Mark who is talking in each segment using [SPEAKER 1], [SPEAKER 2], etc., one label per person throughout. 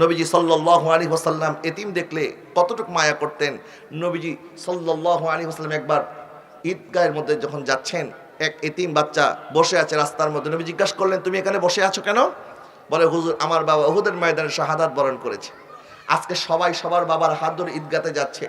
[SPEAKER 1] নবীজি সাল্লাহ আলী ওসাল্লাম এতিম দেখলে কতটুকু মায়া করতেন? নবীজি সাল্লাহ আলী ওসাল্লাম একবার ঈদগাহের মধ্যে যখন যাচ্ছেন, এক এতিম বাচ্চা বসে আছে রাস্তার মধ্যে। নবী জিজ্ঞাসা করলেন, তুমি এখানে বসে আছো কেন? বলে, হুজুর, আমার বাবা হুদের ময়দানে শাহাদাত বরণ করেছে। আজকে সবাই সবার বাবার হাত ধরে ঈদগাতে যাচ্ছে।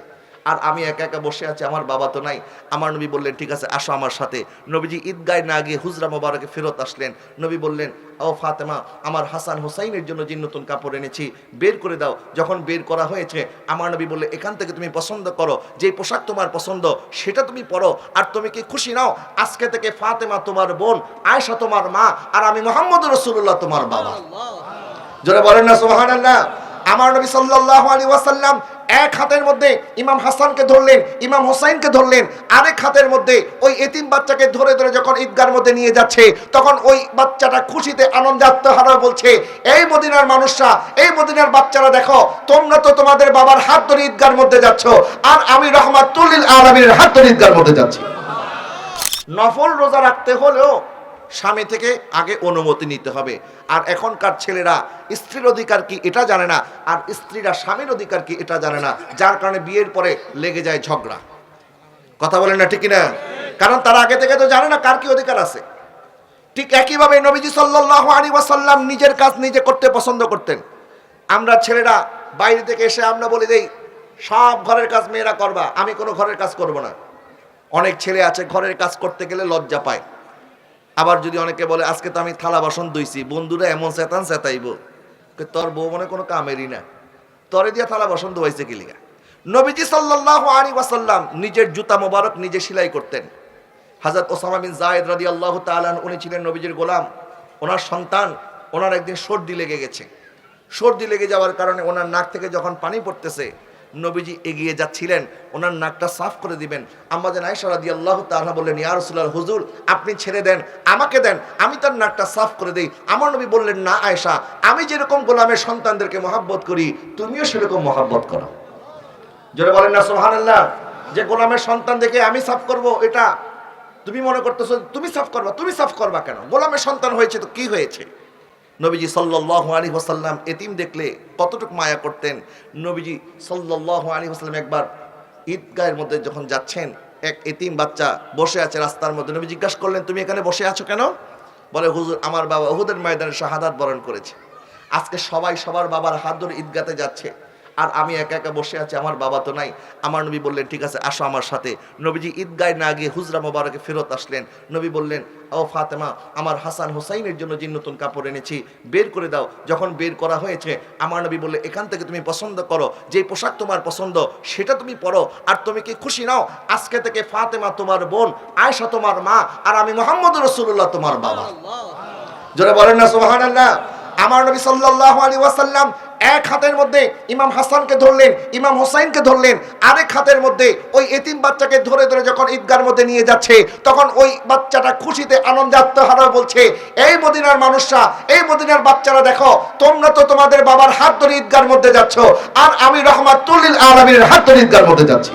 [SPEAKER 1] আর আমি একা একা বসে আছি আমার বাবা তো নাই। আমার নবী বললেন ঠিক আছে আসো আমার সাথে। নবীজি ঈদগায় না গিয়ে হুজরা মোবারকে ফেরত আসলেন। নবী বললেন ও ফাতেমা আমার হাসান হোসাইনের জন্য যে নতুন কাপড় এনেছি বের করে দাও। যখন বের করা হয়েছে আমার নবী বললে এখান থেকে তুমি পছন্দ করো যে পোশাক তোমার পছন্দ সেটা তুমি পরো আর তুমি কি খুশি নাও? আজকে থেকে ফাতেমা তোমার বোন আয়সা তোমার মা আর আমি মোহাম্মদ রসুল্লাহ তোমার বাবা। জোরে বলেন না সোহান আমার নবী সাল্লাল্লাহু আলাইহি ওয়াসাল্লাম এক হাতের মধ্যে ইমাম হাসানকে ধরলেন, ইমাম হোসাইনকে ধরলেন, আরেক হাতের মধ্যে ওই এতিম বাচ্চাকে ধরে ধরে যখন ঈদগার মধ্যে নিয়ে যাচ্ছে, তখন ওই বাচ্চাটা খুশিতে আনন্দে আত্মহারা বলছে, এই মদিনার মানুষরা, এই মদিনার বাচ্চারা দেখো, তোমরা তো তোমাদের বাবার হাত ধরে ঈদগার মধ্যে যাচ্ছ, আর আমি রহমাতুল্লিল আলমীর হাত ধরে ঈদগার মধ্যে যাচ্ছি। নফল রোজা রাখতে হলেও স্বামী থেকে আগে অনুমতি নিতে হবে। আর এখনকার ছেলেরা স্ত্রীর অধিকার কি এটা জানে না, আর স্ত্রীরা স্বামীর অধিকার কি এটা জানে না, যার কারণে বিয়ের পরে লেগে যায় ঝগড়া। কথা বলেন না ঠিক না কারণ তারা আগে থেকে তো জানে না কার কি অধিকার আছে। ঠিক একইভাবে নবীজি সাল্লাহ আলী ওয়াসাল্লাম নিজের কাজ নিজে করতে পছন্দ করতেন। আমরা ছেলেরা বাইরে থেকে এসে আমরা বলে, দেই, সব ঘরের কাজ মেয়েরা করবা, আমি কোনো ঘরের কাজ করব না। অনেক ছেলে আছে, ঘরের কাজ করতে গেলে লজ্জা পায়। আবার যদি অনেকে বলে, আজকে তো আমি থালা বাসন ধুইছি, বন্ধুরা এমন চেতান চেতাইব। তোর বউ মনে কোনো কামেরই না। তরে দিয়া থালা বাসন ধোয়াইছে কি লিগা? নবীজি সাল্লাল্লাহু আলাইহি ওয়াসাল্লাম নিজের জুতা মোবারক নিজে সেলাই করতেন। হযরত ওসামা বিন যায়েদ আল্লাহ তাআলা উনি ছিলেন নবীজির গোলাম। ওনার সন্তান, ওনার একদিন সর্দি লেগে গেছে। সর্দি লেগে যাওয়ার কারণে ওনার নাক থেকে যখন পানি পড়তেছে নবীজি এগিয়ে যাচ্ছিলেন, ওনার নাকটা সাফ করে দিবেন। আমাদের আয়সা রাদি আল্লাহ তাহা বললেন, ইয়া রাসূলুল্লাহ, হুজুর, আপনি ছেড়ে দেন, আমাকে দেন, আমি তার নাকটা সাফ করে দিই। আমার নবী বললেন, না আয়সা আমি যেরকম গোলামের সন্তানদেরকে মহাব্বত করি, তুমিও সেরকম মহাব্বত করো। জোরে বলেন না, সুবহানাল্লাহ, যে গোলামের সন্তান দেখে আমি সাফ করব, এটা তুমি মনে করতেছো, তুমি সাফ করবা, তুমি সাফ করবা কেন? গোলামের সন্তান হয়েছে তো কি হয়েছে? নবীজি সাল্লাহ আলী হোসাল্লাম এতিম দেখলে কতটুকু মায়া করতেন? নবীজি সাল্লাহ আলী হোসাল্লাম একবার ঈদগাহের মধ্যে যখন যাচ্ছেন, এক এতিম বাচ্চা বসে আছে রাস্তার মধ্যে নবী জিজ্ঞাসা করলেন, তুমি এখানে বসে আছো কেন? বলে, হুজুর, আমার বাবা হুদের ময়দানে শাহাদাত বরণ করেছে। আজকে সবাই সবার বাবার হাত ধরে ঈদগাতে যাচ্ছে। আর আমি একা একা বসে আছি আমার বাবা তো নাই। আমার নবী বললেন ঠিক আছে আসো আমার সাথে। নবীজি ঈদগায় না গিয়ে হুজরা মোবারকে ফেরত আসলেন। নবী বললেন ও ফাতেমা আমার হাসান হোসাইনের জন্য যে নতুন কাপড় এনেছি বের করে দাও। যখন বের করা হয়েছে আমার নবী বললে এখান থেকে তুমি পছন্দ করো যে পোশাক তোমার পছন্দ সেটা তুমি পরো আর তুমি কি খুশি নাও? আজকে থেকে ফাতেমা তোমার বোন আয়সা তোমার মা আর আমি মোহাম্মদ রসুল্লাহ তোমার বাবা। জোরে বলেন না সুবহানাল্লাহ। আমার নবী সাল্লাল্লাহু আলাইহি ওয়াসাল্লাম এক হাতের মধ্যে ইমাম হাসানকে ধরলেন, ইমাম হোসাইনকে ধরলেন, আরেক হাতের মধ্যে ওই এতিম বাচ্চাকে ধরে ধরে যখন ঈদগার মধ্যে নিয়ে যাচ্ছে, তখন ওই বাচ্চাটা খুশিতে আনন্দে আত্মহারা বলছে, এই মদিনার মানুষরা, এই মদিনার বাচ্চারা দেখো, তোমরা তো তোমাদের বাবার হাত ধরে ঈদগার মধ্যে যাচ্ছ, আর আমি রহমাতুল্লিল আলমীর হাত ধরে ঈদগার মধ্যে যাচ্ছি।